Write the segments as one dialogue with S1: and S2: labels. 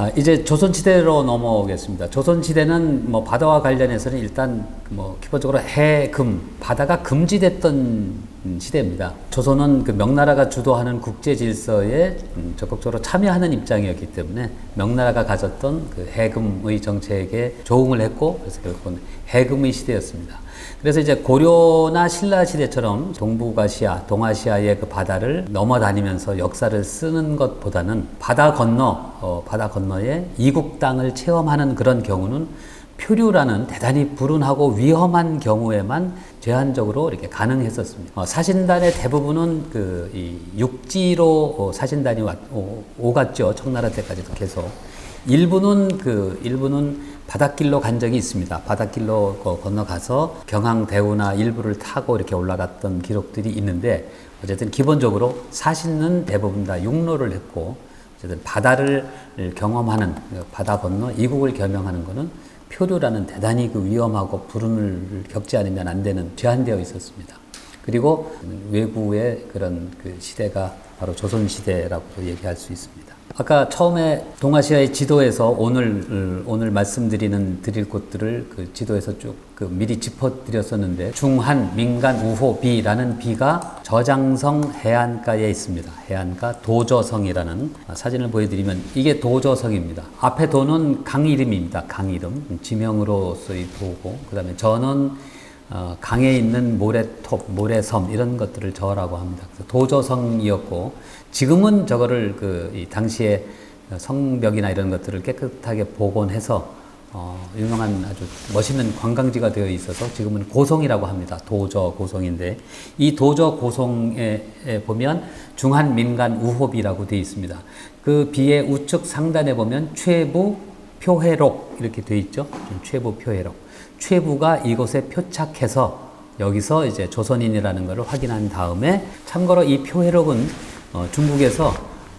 S1: 아, 이제 조선시대로 넘어오겠습니다. 조선시대는 뭐 바다와 관련해서는 일단 뭐 기본적으로 해, 금, 바다가 금지됐던 시대입니다. 조선은 그 명나라가 주도하는 국제 질서에 음, 적극적으로 참여하는 입장이었기 때문에 명나라가 가졌던 그 해금의 정책에 조응을 했고 그래서 결국은 해금의 시대였습니다. 그래서 이제 고려나 신라 시대처럼 동북아시아, 동아시아의 그 바다를 넘어다니면서 역사를 쓰는 것보다는 바다 건너, 어, 바다 건너에 이국 땅을 체험하는 그런 경우는 표류라는 대단히 불운하고 위험한 경우에만 제한적으로 이렇게 가능했었습니다. 어, 사신단의 대부분은 그이 육지로 어, 사신단이 왔, 오, 오갔죠. 청나라 때까지도 계속. 일부는 그 일부는 바닷길로 간 적이 있습니다. 바닷길로 건너가서 경항 대우나 일부를 타고 이렇게 올라갔던 기록들이 있는데 어쨌든 기본적으로 사신은 대부분 다 육로를 했고 어쨌든 바다를 경험하는 바다 건너 이국을 겸용하는 것은 표류라는 대단히 그 위험하고 불운을 겪지 않으면 안 되는 제한되어 있었습니다. 그리고 외구의 그런 그 시대가 바로 조선 시대라고 얘기할 수 있습니다. 아까 처음에 동아시아의 지도에서 오늘 오늘 말씀드리는 드릴 곳들을 그 지도에서 쭉 그 미리 짚어드렸었는데 중한 민간 우호 비라는 비가 저장성 해안가에 있습니다. 해안가 도저성이라는 사진을 보여드리면 이게 도저성입니다. 앞에 도는 강 이름입니다. 강 이름 지명으로서의 도고 그다음에 저는 어, 강에 있는 모래톱, 모래섬 이런 것들을 저라고 합니다. 도저성이었고 지금은 저거를 그 당시에 성벽이나 이런 것들을 깨끗하게 복원해서 어, 유명한 아주 멋있는 관광지가 되어 있어서 지금은 고성이라고 합니다. 도저 고성인데 이 도저 고성에 보면 중한 민간 우호비라고 되어 있습니다. 그 비의 우측 상단에 보면 최부 표해록 이렇게 되어 있죠. 최부 표해록. 최부가 이곳에 표착해서 여기서 이제 조선인이라는 것을 확인한 다음에 참고로 이 표해록은 어, 중국에서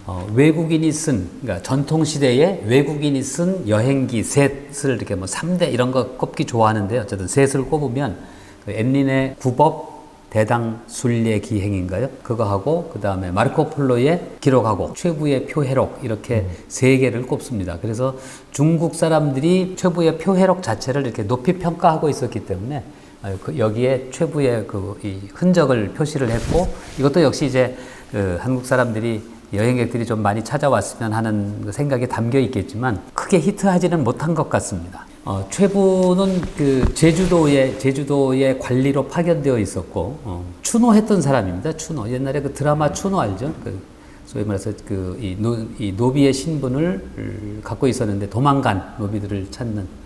S1: 어, 외국인이 쓴, 그러니까 전통시대에 외국인이 쓴 여행기 셋을 이렇게 뭐 3대 이런 거 꼽기 좋아하는데 어쨌든 셋을 꼽으면 그 엠린의 구법 대당 순례 기행인가요? 그거 하고 그 다음에 마르코 폴로의 기록하고 최부의 표해록 이렇게 음. 세 개를 꼽습니다. 그래서 중국 사람들이 최부의 표해록 자체를 이렇게 높이 평가하고 있었기 때문에 그 여기에 최부의 그 흔적을 표시를 했고 이것도 역시 이제 그 한국 사람들이 여행객들이 좀 많이 찾아왔으면 하는 그 생각이 담겨 있겠지만 크게 히트하지는 못한 것 같습니다. 어, 최부는 그 제주도에 제주도의 관리로 파견되어 있었고 어, 추노했던 사람입니다. 추노 옛날에 그 드라마 추노 알죠? 그 소위 말해서 그이 이 노비의 신분을 갖고 있었는데 도망간 노비들을 찾는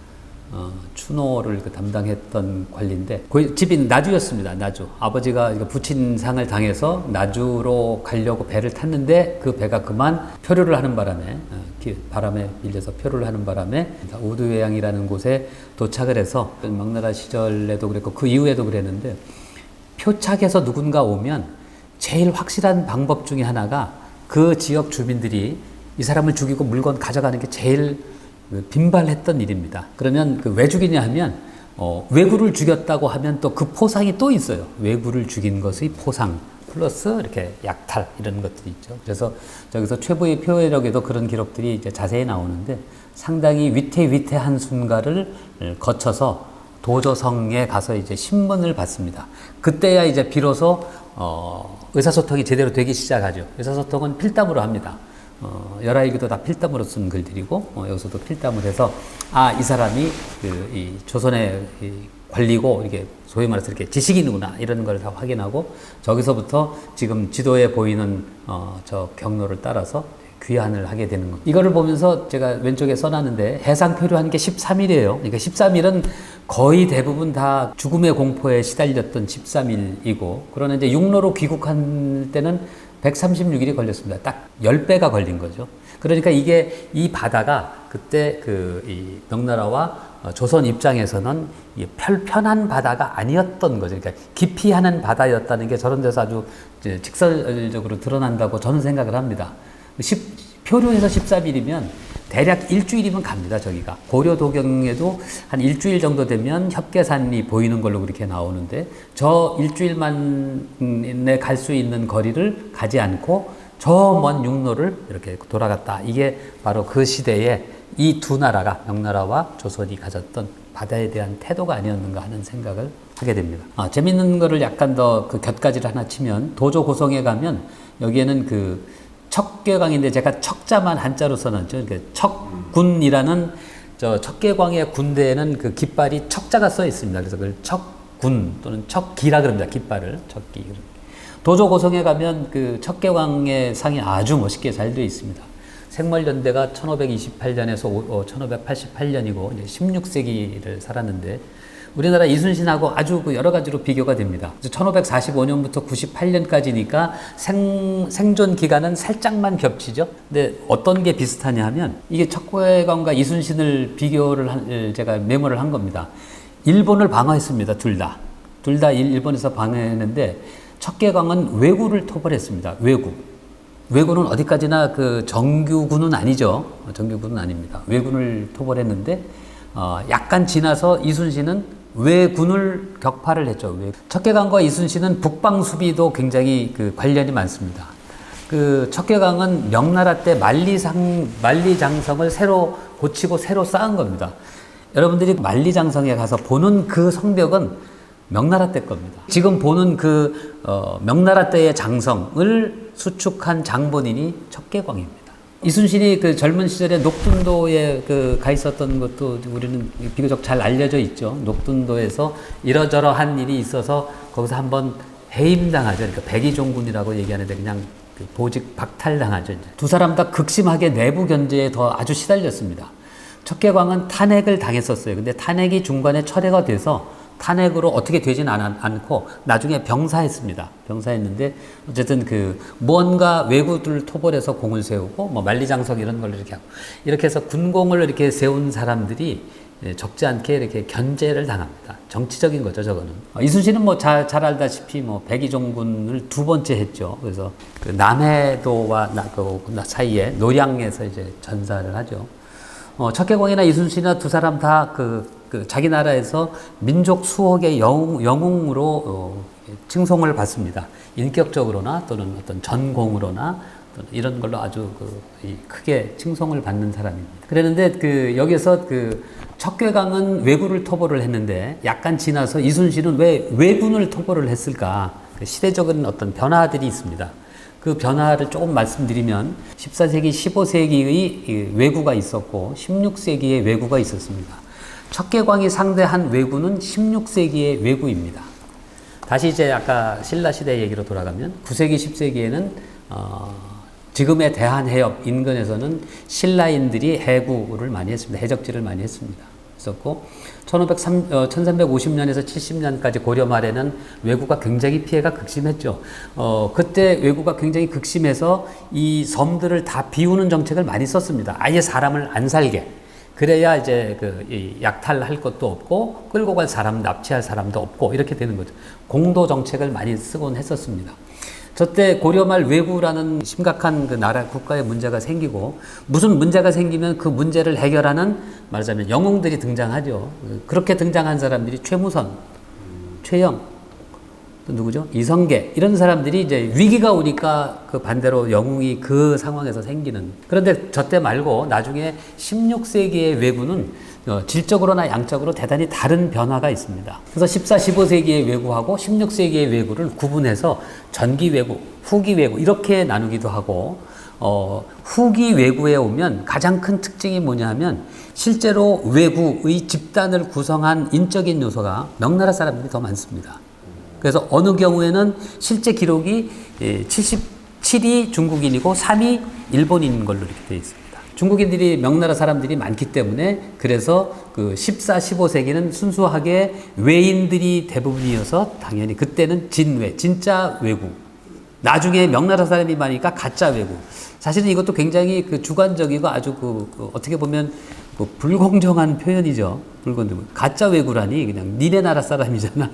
S1: 어, 추노를 그 담당했던 관리인데 그 집이 나주였습니다. 나주. 아버지가 부친 상을 당해서 나주로 가려고 배를 탔는데 그 배가 그만 표류를 하는 바람에 어, 바람에 밀려서 표류를 하는 바람에 우두회양이라는 곳에 도착을 해서 명나라 시절에도 그랬고 그 이후에도 그랬는데 표착해서 누군가 오면 제일 확실한 방법 중에 하나가 그 지역 주민들이 이 사람을 죽이고 물건 가져가는 게 제일 그 빈발했던 일입니다. 그러면 그 왜 죽이냐 하면 어, 외구를 죽였다고 하면 또 그 포상이 또 있어요. 외구를 죽인 것의 포상 플러스 이렇게 약탈 이런 것들이 있죠. 그래서 저기서 최부의 표해력에도 그런 기록들이 이제 자세히 나오는데 상당히 위태위태한 순간을 거쳐서 도저성에 가서 이제 신문을 받습니다. 그때야 이제 비로소 어, 의사소통이 제대로 되기 시작하죠. 의사소통은 필담으로 합니다. 어, 열아이기도 다 필담으로 쓴 글들이고 어, 여기서도 필담을 해서 아 이 사람이 그, 이 조선의 이 관리고 이렇게 소위 말해서 이렇게 지식인이구나 이런 걸 다 확인하고 저기서부터 지금 지도에 보이는 어, 저 경로를 따라서 귀환을 하게 되는 겁니다. 이거를 보면서 제가 왼쪽에 써놨는데 해상 표류한 게 13일이에요. 그러니까 13일은 거의 대부분 다 죽음의 공포에 시달렸던 13일이고 그러나 이제 육로로 귀국한 때는 136일이 걸렸습니다. 딱 10배가 걸린 거죠. 그러니까 이게 이 바다가 그때 그이 명나라와 어, 조선 입장에서는 편한 바다가 아니었던 거죠. 그러니까 깊이 하는 바다였다는 게 저런 데서 아주 직설적으로 드러난다고 저는 생각을 합니다. 10, 표류해서 13일이면 대략 일주일이면 갑니다, 저기가. 고려 도경에도 한 일주일 정도 되면 협계산이 보이는 걸로 그렇게 나오는데, 저 일주일만에 갈 수 있는 거리를 가지 않고 저 먼 육로를 이렇게 돌아갔다. 이게 바로 그 시대에 이 두 나라가 명나라와 조선이 가졌던 바다에 대한 태도가 아니었는가 하는 생각을 하게 됩니다. 아, 재밌는 거를 약간 더 그 곁가지를 하나 치면 도조 고성에 가면 여기에는 그 척계강인데 제가 척자만 한자로 써놨죠. 그 척군이라는 저 척계광의 군대에는 그 깃발이 척자가 써 있습니다. 그래서 그걸 척군 또는 척기라 그럽니다. 깃발을 척기. 도조 고성에 가면 그 척계광의 상이 아주 멋있게 잘 되어 있습니다. 생물연대가 1528년에서 어, 1588년이고 이제 16세기를 살았는데 우리나라 이순신하고 아주 그 여러 가지로 비교가 됩니다. 1545년부터 98년까지니까 생, 생존 기간은 살짝만 겹치죠. 근데 어떤 게 비슷하냐 하면 이게 척계광과 이순신을 비교를 한, 제가 메모를 한 겁니다. 일본을 방어했습니다. 둘 다. 둘 다 일본에서 방어했는데 척계광은 왜구를 토벌했습니다. 왜구. 왜군은 어디까지나 그 정규군은 아니죠. 정규군은 아닙니다. 왜군을 토벌했는데 어, 약간 지나서 이순신은 왜군을 격파를 했죠. 왜. 척계강과 이순신은 북방 수비도 굉장히 그 관련이 많습니다. 그 척계강은 명나라 때 만리상 만리장성을 새로 고치고 새로 쌓은 겁니다. 여러분들이 만리장성에 가서 보는 그 성벽은 명나라 때 겁니다. 지금 보는 그 어, 명나라 때의 장성을 수축한 장본인이 척계광입니다. 이순신이 그 젊은 시절에 녹둔도에 그 가 있었던 것도 우리는 비교적 잘 알려져 있죠. 녹둔도에서 이러저러한 일이 있어서 거기서 한번 해임당하죠. 그러니까 백의종군이라고 얘기하는데 그냥 그 보직 박탈당하죠. 두 사람 다 극심하게 내부 견제에 더 아주 시달렸습니다. 척계광은 탄핵을 당했었어요. 근데 탄핵이 중간에 철회가 돼서 탄핵으로 어떻게 되진 않, 않고 나중에 병사했습니다. 병사했는데 어쨌든 그 무언가 외구들 토벌해서 공을 세우고 뭐 만리장성 이런 걸 이렇게 하고 이렇게 해서 군공을 이렇게 세운 사람들이 예, 적지 않게 이렇게 견제를 당합니다. 정치적인 거죠, 저거는. 어, 이순신은 뭐잘잘 알다시피 뭐 백의종군을 두 번째 했죠. 그래서 그 남해도와 나, 그 사이에 노량에서 이제 전사를 하죠. 어, 척계광이나 이순신이나 두 사람 다 그, 그 자기 나라에서 민족 수호의 영웅, 영웅 으로 어, 칭송을 받습니다. 인격적으로나 또는 어떤 전공으로나 또는 이런 걸로 아주 그, 이 크게 칭송을 받는 사람입니다. 그랬는데 그 여기서 그 척계강은 왜구를 토벌을 했는데 약간 지나서 이순신은 왜 왜군을 토벌을 했을까? 그 시대적인 어떤 변화들이 있습니다. 그 변화를 조금 말씀드리면 14세기, 15세기의 왜구가 있었고 16세기의 왜구가 있었습니다. 척계광이 상대한 왜구는 16세기의 왜구입니다. 다시 이제 아까 신라 시대 얘기로 돌아가면 9세기, 10세기에는 어, 지금의 대한해협 인근에서는 신라인들이 해구를 많이 했습니다. 해적지를 많이 했습니다. 있었고 1503, 어, 1350년에서 70년까지 고려 말에는 왜구가 굉장히 피해가 극심했죠. 어, 그때 왜구가 굉장히 극심해서 이 섬들을 다 비우는 정책을 많이 썼습니다. 아예 사람을 안 살게. 그래야 이제 그 약탈할 것도 없고 끌고 갈 사람, 납치할 사람도 없고 이렇게 되는 거죠. 공도 정책을 많이 쓰곤 했었습니다. 저때 고려말 왜구라는 심각한 그 나라 국가의 문제가 생기고 무슨 문제가 생기면 그 문제를 해결하는 말하자면 영웅들이 등장하죠. 그렇게 등장한 사람들이 최무선, 최영, 또 누구죠? 이성계 이런 사람들이 이제 위기가 오니까 그 반대로 영웅이 그 상황에서 생기는. 그런데 저때 말고 나중에 16세기의 왜구는 어, 질적으로나 양적으로 대단히 다른 변화가 있습니다. 그래서 14, 15세기의 왜구하고 16세기의 왜구를 구분해서 전기 왜구, 후기 왜구 이렇게 나누기도 하고 어, 후기 왜구에 오면 가장 큰 특징이 뭐냐 하면 실제로 왜구의 집단을 구성한 인적인 요소가 명나라 사람들이 더 많습니다. 그래서 어느 경우에는 실제 기록이 77이 중국인이고 3이 일본인인 걸로 이렇게 되어 있습니다. 중국인들이 명나라 사람들이 많기 때문에 그래서 그 14, 15세기는 순수하게 외인들이 대부분이어서 당연히 그때는 진외, 진짜 외국. 나중에 명나라 사람이 많으니까 가짜 외국. 사실은 이것도 굉장히 그 주관적이고 아주 그, 그 어떻게 보면 그 불공정한 표현이죠. 불공정. 가짜 외구라니 그냥 니네 나라 사람이잖아.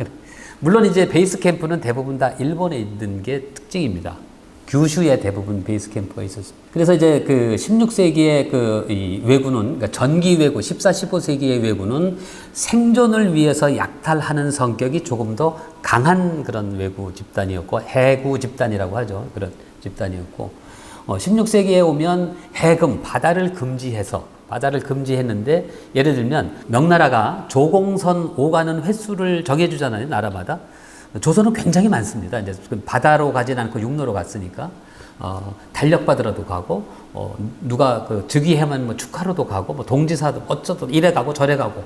S1: 물론 이제 베이스 캠프는 대부분 다 일본에 있는 게 특징입니다. 규슈에 대부분 베이스 캠프가 있었습니다. 그래서 이제 그 16세기의 그이 왜군은 그러니까 전기 왜군, 14, 15세기의 왜군은 생존을 위해서 약탈하는 성격이 조금 더 강한 그런 왜구 집단이었고 해구 집단이라고 하죠. 그런 집단이었고 어, 16세기에 오면 해금 바다를 금지해서 바다를 금지했는데 예를 들면 명나라가 조공선 오가는 횟수를 정해주잖아요 나라마다. 조선은 굉장히 많습니다. 이제 그 바다로 가진 않고 육로로 갔으니까. 어, 달력 받으러도 가고 어, 누가 그 즉위하면 뭐 축하로도 가고 뭐 동지사도 어쩌든 이래 가고 저래 가고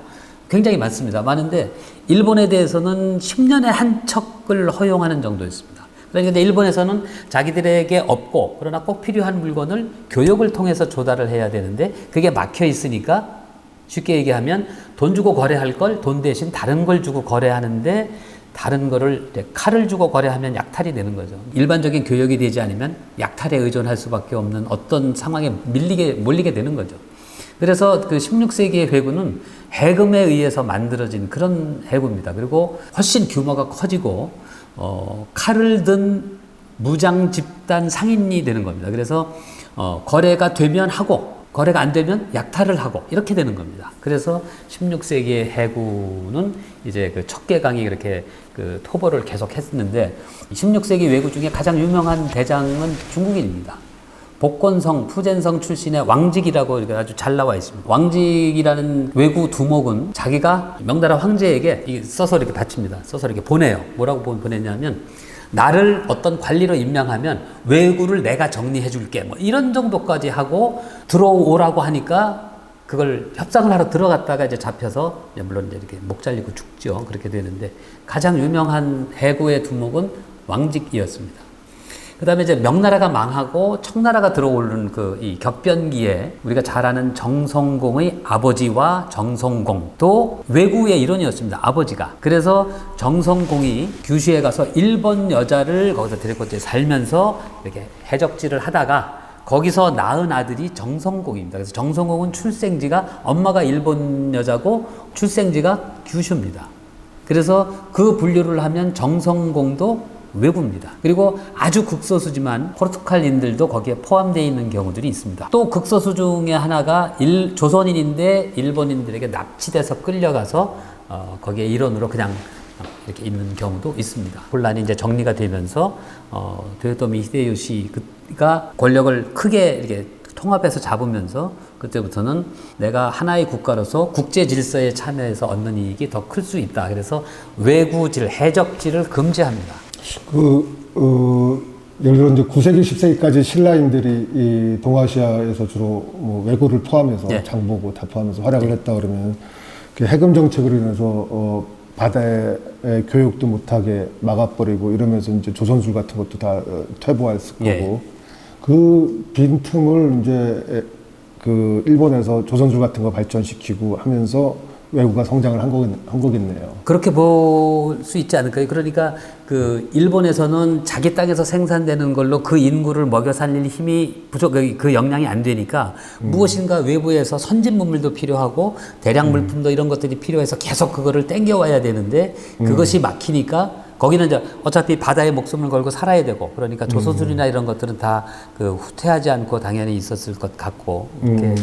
S1: 굉장히 많습니다. 많은데 일본에 대해서는 10년에 한 척을 허용하는 정도였습니다. 그런데 일본에서는 자기들에게 없고 그러나 꼭 필요한 물건을 교육을 통해서 조달을 해야 되는데 그게 막혀 있으니까 쉽게 얘기하면 돈 주고 거래할 걸 돈 대신 다른 걸 주고 거래하는데 다른 거를 칼을 주고 거래하면 약탈이 되는 거죠. 일반적인 교육이 되지 않으면 약탈에 의존할 수밖에 없는 어떤 상황에 밀리게 몰리게 되는 거죠. 그래서 그 16세기의 회구는 해금에 의해서 만들어진 그런 해구입니다. 그리고 훨씬 규모가 커지고 어, 칼을 든 무장 집단 상인이 되는 겁니다. 그래서 어, 거래가 되면 하고 거래가 안 되면 약탈을 하고 이렇게 되는 겁니다. 그래서 16세기의 해구는 이제 그 척계강이 이렇게 그 토벌을 계속 했는데 16세기 왜구 중에 가장 유명한 대장은 중국인입니다. 복건성, 푸젠성 출신의 왕직이라고 이렇게 아주 잘 나와 있습니다. 왕직이라는 외구 두목은 자기가 명나라 황제에게 이 써서 이렇게 바칩니다. 써서 이렇게 보내요. 뭐라고 보- 보냈냐면 나를 어떤 관리로 임명하면 외구를 내가 정리해 줄게. 뭐 이런 정도까지 하고 들어오라고 하니까 그걸 협상을 하러 들어갔다가 이제 잡혀서 이제 물론 이제 이렇게 목 잘리고 죽죠. 그렇게 되는데 가장 유명한 해구의 두목은 왕직이었습니다. 그 다음에 이제 명나라가 망하고 청나라가 들어오는 그 이 격변기에 우리가 잘 아는 정성공의 아버지와 정성공도 외구의 일원이었습니다. 아버지가. 그래서 정성공이 규슈에 가서 일본 여자를 거기서 데리고 이제 살면서 이렇게 해적질을 하다가 거기서 낳은 아들이 정성공입니다. 그래서 정성공은 출생지가 엄마가 일본 여자고 출생지가 규슈입니다. 그래서 그 분류를 하면 정성공도 외구입니다. 그리고 아주 극소수지만 포르투갈인들도 거기에 포함되어 있는 경우들이 있습니다. 또 극소수 중에 하나가 일, 조선인인데 일본인들에게 납치돼서 끌려가서 어, 거기에 일원으로 그냥 어, 이렇게 있는 경우도 있습니다. 혼란이 이제 정리가 되면서 어, 도요토미 히데요시가 권력을 크게 이렇게 통합해서 잡으면서 그때부터는 내가 하나의 국가로서 국제 질서에 참여해서 얻는 이익이 더 클 수 있다. 그래서 외구질, 해적질을 금지합니다.
S2: 그, 어, 예를 들어 이제 9세기, 10세기까지 신라인들이 이 동아시아에서 주로 뭐 외고를 포함해서
S1: 예.
S2: 장보고 다 포함해서 활약을 했다 그러면 그 해금 정책으로 인해서 어, 바다에 교육도 못하게 막아버리고 이러면서 이제 조선술 같은 것도 다 어, 퇴보했을 거고
S1: 예.
S2: 그 빈틈을 이제 에, 그 일본에서 조선술 같은 거 발전시키고 하면서 외국가 성장을 한, 거겠, 한 거겠네요.
S1: 그렇게 볼 수 있지 않을까요? 그러니까 그 일본에서는 자기 땅에서 생산되는 걸로 그 인구를 먹여 살릴 힘이 부족, 그- 그 역량이 안 되니까 무엇인가 외부에서 선진 문물도 필요하고 대량 물품도 이런 것들이 필요해서 계속 그거를 땡겨와야 되는데 그것이 막히니까 거기는 이제 어차피 바다에 목숨을 걸고 살아야 되고 그러니까 조선술이나 이런 것들은 다 그 후퇴하지 않고 당연히 있었을 것 같고 이렇게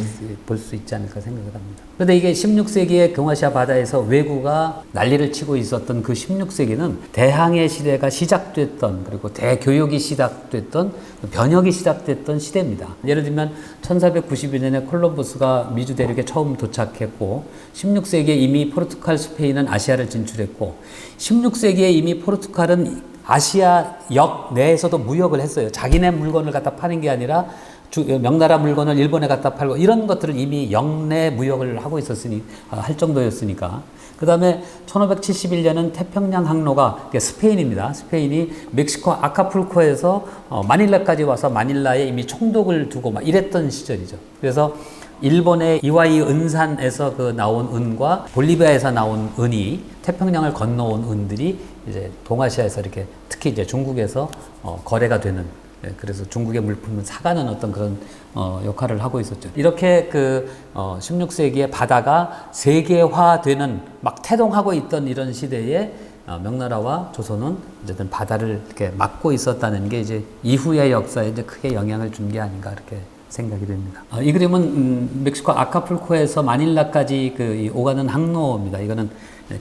S1: 볼수 있지 않을까 생각을 합니다. 그런데 이게 16세기의 동아시아 바다에서 왜구가 난리를 치고 있었던 그 16세기는 대항해 시대가 시작됐던 그리고 대교역이 시작됐던 변혁이 시작됐던 시대입니다. 예를 들면 1492년에 콜럼버스가 미주 대륙에 처음 도착했고 16세기에 이미 포르투갈 스페인은 아시아를 진출했고 16세기에 이미 포르투갈은 아시아 역 내에서도 무역을 했어요. 자기네 물건을 갖다 파는 게 아니라 주- 명나라 물건을 일본에 갖다 팔고 이런 것들을 이미 영내 무역을 하고 있었으니 아, 할 정도였으니까. 그 다음에 1571년은 태평양 항로가 스페인입니다. 스페인이 멕시코 아카풀코에서 어, 마닐라까지 와서 마닐라에 이미 총독을 두고 막 이랬던 시절이죠. 그래서 일본의 이와이 은산에서 그 나온 은과 볼리비아에서 나온 은이 태평양을 건너온 은들이 이제 동아시아에서 이렇게 특히 이제 중국에서 어, 거래가 되는 예, 그래서 중국의 물품을 사가는 어떤 그런 어, 역할을 하고 있었죠. 이렇게 그 어, 16세기에 바다가 세계화되는 막 태동하고 있던 이런 시대에 어, 명나라와 조선은 어쨌든 바다를 이렇게 막고 있었다는 게 이제 이후의 역사에 이제 크게 영향을 준 게 아닌가 이렇게 생각이 됩니다. 어, 이 그림은 음, 멕시코 아카풀코에서 마닐라까지 그이 오가는 항로입니다. 이거는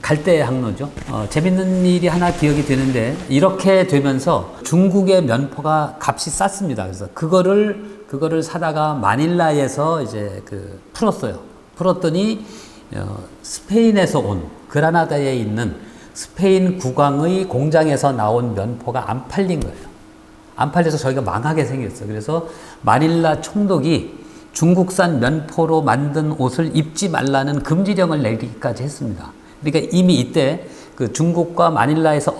S1: 갈대 항로죠. 어, 재밌는 일이 하나 기억이 되는데 이렇게 되면서 중국의 면포가 값이 쌌습니다. 그래서 그거를 그거를 사다가 마닐라에서 이제 그 풀었어요. 풀었더니 어, 스페인에서 온 그라나다에 있는 스페인 국왕의 공장에서 나온 면포가 안 팔린 거예요. 안 팔려서 저희가 망하게 생겼어요. 그래서 마닐라 총독이 중국산 면포로 만든 옷을 입지 말라는 금지령을 내리기까지 했습니다. 그러니까 이미 이때 그 중국과 마닐라에서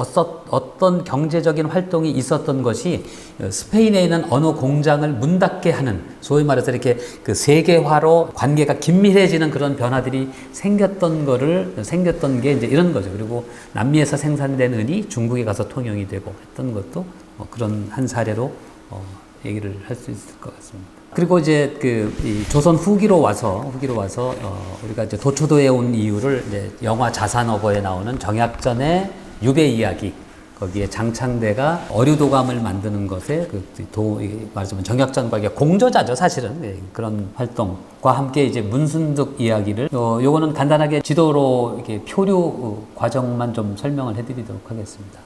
S1: 어떤 경제적인 활동이 있었던 것이 어, 스페인에 있는 어느 공장을 문 닫게 하는 소위 말해서 이렇게 그 세계화로 관계가 긴밀해지는 그런 변화들이 생겼던 거를 생겼던 게 이제 이런 거죠. 그리고 남미에서 생산된 은이 중국에 가서 통용이 되고 했던 것도 어, 그런 한 사례로 어, 얘기를 할 수 있을 것 같습니다. 그리고 이제 그이 조선 후기로 와서 후기로 와서 어 우리가 이제 도초도에 온 이유를 이제 영화 자산어거에 나오는 정약전의 유배 이야기 거기에 장창대가 어류도감을 만드는 것에 그도 말하자면 정약전과 이게 공저자죠 사실은 예, 그런 활동과 함께 이제 문순득 이야기를 어 요거는 간단하게 지도로 이렇게 표류 어, 과정만 좀 설명을 해드리도록 하겠습니다.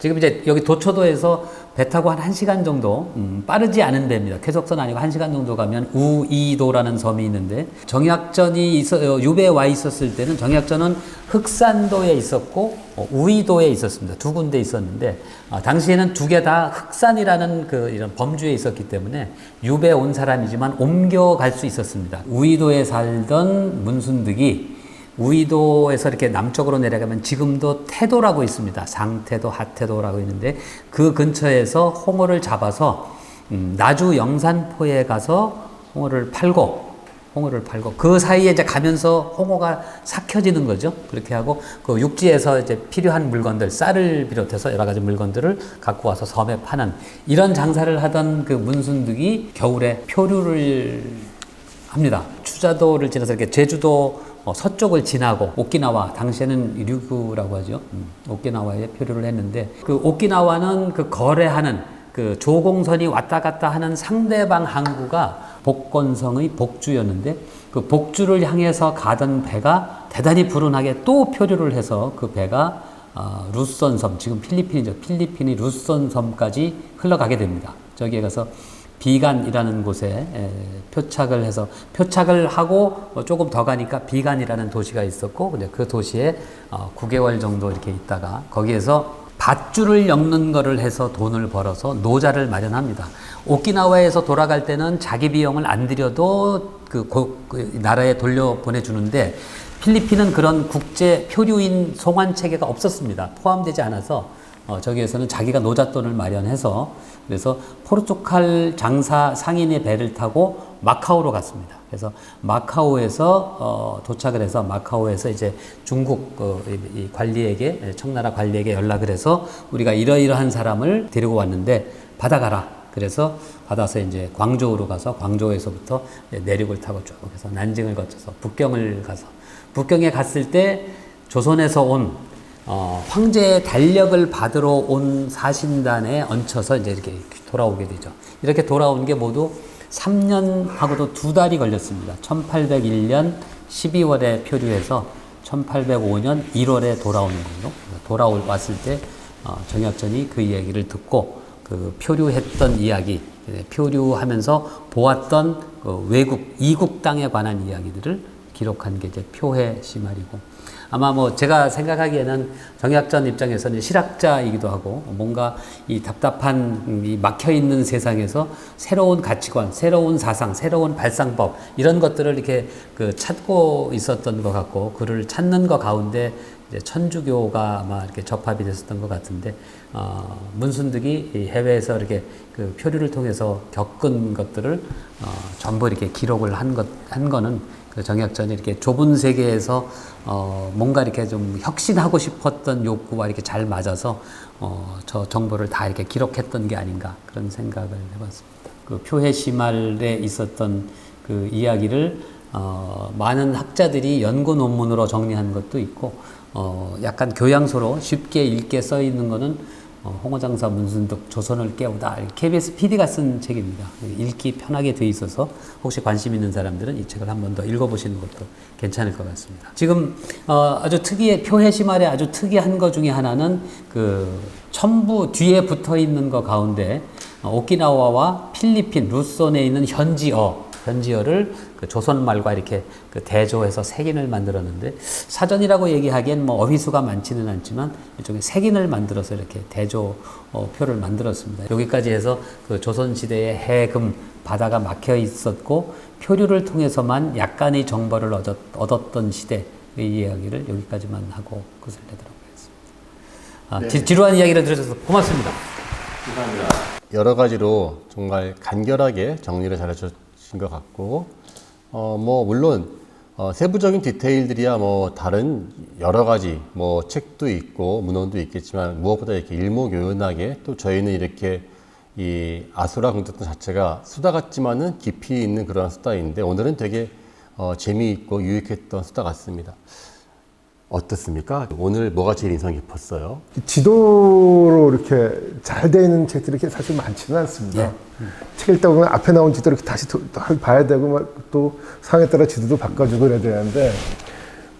S1: 지금 이제 여기 도초도에서 배 타고 한 1시간 정도 음, 빠르지 않은 배입니다. 쾌속선 아니고 1시간 정도 가면 우이도라는 섬이 있는데 정약전이 있어 어, 유배에 와 있었을 때는 정약전은 흑산도에 있었고 어, 우이도에 있었습니다. 두 군데 있었는데 아, 당시에는 두 개 다 흑산이라는 그 이런 범주에 있었기 때문에 유배 온 사람이지만 옮겨갈 수 있었습니다. 우이도에 살던 문순득이 우이도에서 이렇게 남쪽으로 내려가면 지금도 태도라고 있습니다. 상태도, 하태도라고 있는데 그 근처에서 홍어를 잡아서 음, 나주 영산포에 가서 홍어를 팔고 홍어를 팔고 그 사이에 이제 가면서 홍어가 삭혀지는 거죠. 그렇게 하고 그 육지에서 이제 필요한 물건들 쌀을 비롯해서 여러 가지 물건들을 갖고 와서 섬에 파는 이런 장사를 하던 그 문순득이 겨울에 표류를 합니다. 추자도를 지나서 이렇게 제주도 어, 서쪽을 지나고 오키나와 당시에는 류구라고 하죠. 음, 오키나와에 표류를 했는데 그 오키나와는 그 거래하는 그 조공선이 왔다 갔다 하는 상대방 항구가 복건성의 복주였는데 그 복주를 향해서 가던 배가 대단히 불운하게 또 표류를 해서 그 배가 어, 루선 섬 지금 필리핀이죠. 필리핀이 루선 섬까지 흘러가게 됩니다. 저기에 가서 비간이라는 곳에 에, 표착을 해서 표착을 하고 어, 조금 더 가니까 비간이라는 도시가 있었고 근데 그 도시에 어, 9개월 정도 이렇게 있다가 거기에서 밧줄을 엮는 거를 해서 돈을 벌어서 노자를 마련합니다. 오키나와에서 돌아갈 때는 자기 비용을 안 들여도 그, 고, 그 나라에 돌려 보내주는데 필리핀은 그런 국제 표류인 송환 체계가 없었습니다. 포함되지 않아서 어, 저기에서는 자기가 노잣돈을 마련해서 그래서 포르투갈 장사 상인의 배를 타고 마카오로 갔습니다. 그래서 마카오에서 어, 도착을 해서 마카오에서 이제 중국 어, 이, 이 관리에게 청나라 관리에게 연락을 해서 우리가 이러이러한 사람을 데리고 왔는데 받아가라. 그래서 받아서 이제 광저우로 가서 광저우에서부터 내륙을 타고 쭉 해서 난징을 거쳐서 북경을 가서 북경에 갔을 때 조선에서 온 어, 황제의 달력을 받으러 온 사신단에 얹혀서 이제 이렇게 돌아오게 되죠. 이렇게 돌아온 게 모두 3년하고도 두 달이 걸렸습니다. 1801년 12월에 표류해서 1805년 1월에 돌아오는 걸로 돌아왔을 때 어, 정약전이 그 이야기를 듣고 그 표류했던 이야기, 예, 표류하면서 보았던 그 외국 이국 땅에 관한 이야기들을 기록한 게 이제 표해 시말이고. 아마 뭐 제가 생각하기에는 정약전 입장에서는 실학자이기도 하고 뭔가 이 답답한 이 막혀 있는 세상에서 새로운 가치관, 새로운 사상, 새로운 발상법 이런 것들을 이렇게 그 찾고 있었던 것 같고 그를 찾는 것 가운데 천주교가 아마 이렇게 접합이 됐었던 것 같은데 어, 문순득이 이 해외에서 이렇게 그 표류를 통해서 겪은 것들을 어, 전부 이렇게 기록을 한 것 한 거는 그 정약전이 이렇게 좁은 세계에서 어, 뭔가 이렇게 좀 혁신하고 싶었던 욕구와 이렇게 잘 맞아서 어, 저 정보를 다 이렇게 기록했던 게 아닌가 그런 생각을 해봤습니다. 그 표해 시말에 있었던 그 이야기를 어, 많은 학자들이 연구 논문으로 정리한 것도 있고 어, 약간 교양서로 쉽게 읽게 써 있는 거는 어, 홍어장사 문순득 조선을 깨우다 KBS PD가 쓴 책입니다. 읽기 편하게 돼 있어서 혹시 관심 있는 사람들은 이 책을 한 번 더 읽어보시는 것도 괜찮을 것 같습니다. 지금 어, 아주 특이의 표해시말의 아주 특이한 것 중에 하나는 그 첨부 뒤에 붙어 있는 것 가운데 어, 오키나와와 필리핀 루손에 있는 현지어 현지어를 그 조선말과 이렇게 그 대조해서 색인을 만들었는데 사전이라고 얘기하기엔 뭐 어휘수가 많지는 않지만 일종의 색인을 만들어서 이렇게 대조 어, 표를 만들었습니다. 여기까지 해서 그 조선 시대의 해금 바다가 막혀 있었고 표류를 통해서만 약간의 정보를 얻었, 얻었던 시대의 이야기를 여기까지만 하고 끝을 내도록 하겠습니다. 아, 지- 지루한 이야기를 들어주셔서 고맙습니다.
S3: 여러 가지로 정말 간결하게 정리를 잘 해주 신 것 같고, 어, 뭐, 물론, 어, 세부적인 디테일들이야 뭐, 다른 여러 가지, 뭐, 책도 있고, 문헌도 있겠지만, 무엇보다 이렇게 일목요연하게 또 저희는 이렇게 이 아수라 궁극도 자체가 수다 같지만은 깊이 있는 그런 수다인데, 오늘은 되게 어, 재미있고 유익했던 수다 같습니다. 어떻습니까? 오늘 뭐가 제일 인상 깊었어요?
S2: 지도로 이렇게 잘돼 있는 책들이 이렇게 사실 많지는 않습니다. 책 읽다 보면 앞에 나온 지도 이렇게 다시 또, 또 봐야 되고 막또 상황에 따라 지도도 바꿔주고 그래야 되는데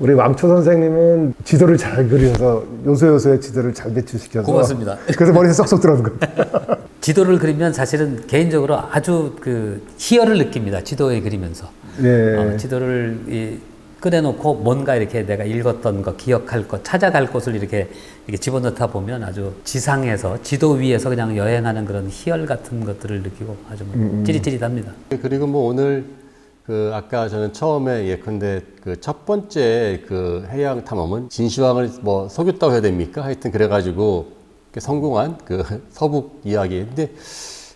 S2: 우리 왕초 선생님은 지도를 잘 그려서 요소요소의 지도를 잘 배치시켜서
S1: 고맙습니다.
S2: 그래서 머리에 쏙쏙 들어오는 것 같아요.
S1: 지도를 그리면 사실은 개인적으로 아주 그 희열을 느낍니다. 지도에 그리면서.
S2: 예.
S1: 어, 지도를 이, 꺼내놓고 뭔가 이렇게 내가 읽었던 거, 기억할 것, 찾아갈 곳을 이렇게, 이렇게 집어넣다 보면 아주 지상에서, 지도 위에서 그냥 여행하는 그런 희열 같은 것들을 느끼고 아주 뭐 찌릿찌릿합니다.
S3: 그리고 뭐 오늘 그 아까 저는 처음에 예컨대 그 첫 번째 그 해양 탐험은 진시황을 뭐 속였다고 해야 됩니까? 하여튼 그래가지고 성공한 그 서북 이야기인데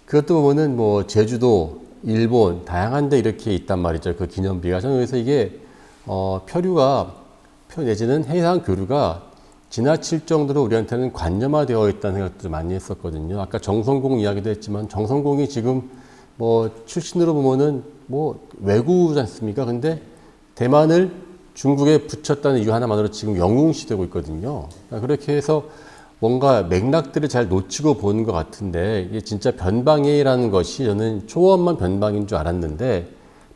S3: 그것도 보면은 뭐 제주도, 일본 다양한 데 이렇게 있단 말이죠. 그 기념비가 저는 그래서 이게 어 표류가 표 내지는 해상 교류가 지나칠 정도로 우리한테는 관념화되어 있다는 생각도 많이 했었거든요. 아까 정성공 이야기도 했지만 정성공이 지금 뭐 출신으로 보면은 뭐 외구지 않습니까? 근데 대만을 중국에 붙였다는 이유 하나만으로 지금 영웅시되고 있거든요. 그러니까 그렇게 해서 뭔가 맥락들을 잘 놓치고 보는 것 같은데 이게 진짜 변방이라는 것이 저는 초원만 변방인 줄 알았는데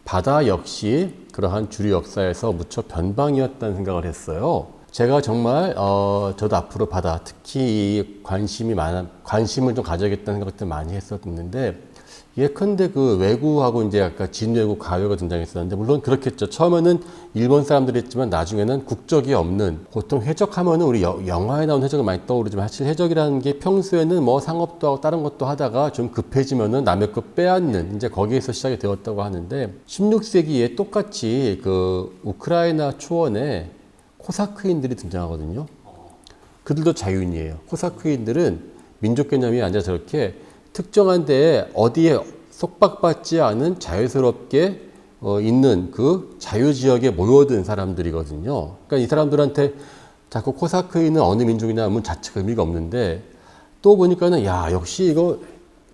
S3: 바다 역시 그러한 주류 역사에서 무척 변방이었다는 생각을 했어요. 제가 정말 어 저도 앞으로 바다 특히 이 관심이 많아 관심을 좀 가져야겠다는 생각들 많이 했었는데 예컨대 그 외구하고 이제 아까 진외구 가외가 등장했었는데 물론 그렇겠죠. 처음에는 일본 사람들이 했지만 나중에는 국적이 없는 보통 해적하면은 우리 여- 영화에 나온 해적을 많이 떠오르지만 사실 해적이라는 게 평소에는 뭐 상업도 하고 다른 것도 하다가 좀 급해지면은 남의 거 빼앗는 이제 거기에서 시작이 되었다고 하는데 16세기에 똑같이 그 우크라이나 초원에 코사크인들이 등장하거든요. 그들도 자유인이에요. 코사크인들은 민족 개념이 아니라 저렇게 특정한 데에 어디에 속박받지 않은 자유스럽게 어, 있는 그 자유 지역에 모여든 사람들이거든요. 그러니까 이 사람들한테 자꾸 코사크인은 어느 민족이냐 하면 자체가 의미가 없는데 또 보니까는 야 역시 이거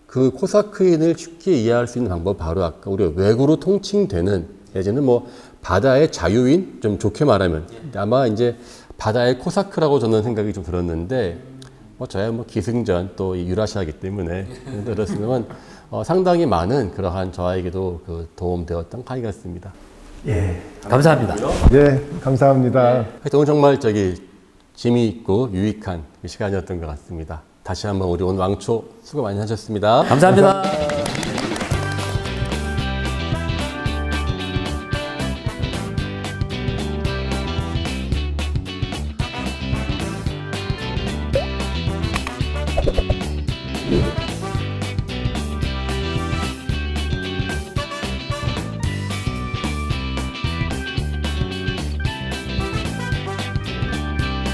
S3: 그 코사크인을 쉽게 이해할 수 있는 방법 바로 아까 우리 외구로 통칭되는 예전에는 뭐 바다의 자유인 좀 좋게 말하면 아마 이제 바다의 코사크라고 저는 생각이 좀 들었는데 뭐 저야 뭐 기승전 또이 유라시아이기 때문에 그렇습니다만 어, 상당히 많은 그러한 저에게도 그 도움되었던 강의 같습니다.
S1: 감사합니다.
S2: 예, 감사합니다.
S3: 하여튼 오늘 정말 저기 재미있고 유익한 시간이었던 것 같습니다. 다시 한번 우리 오늘 왕초 수고 많이 하셨습니다.
S1: 감사합니다.